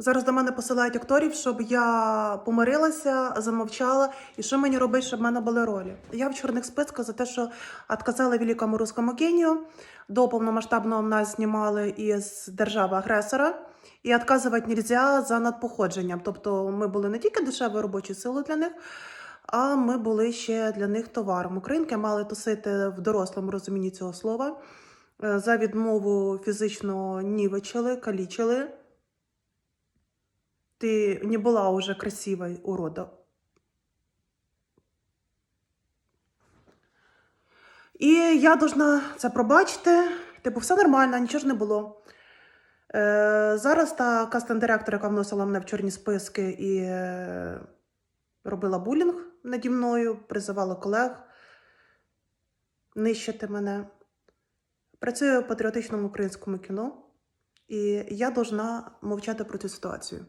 Зараз до мене посилають акторів, щоб я помирилася, замовчала, і що мені робити, щоб в мене були ролі. Я в чорних списках за те, що відказала великому руському генію. До повномасштабного нас знімали із держави-агресора, і відказувати нельзя за надпоходженням. Тобто ми були не тільки дешевою робочою силою для них, а ми були ще для них товаром. Українки мали тусити в дорослому розумінні цього слова. Е, За відмову фізично нівечили, калічили. Ты не была уже красивой, урода. І я должна це пробачити. Типу, все нормально, нічого ж не було. Е, зараз та кастинг-директор, яка вносила мене в чорні списки і е, робила булінг наді мною, призивала колег нищити мене. Працює в патріотичному українському кіно, і я должна мовчати про цю ситуацію.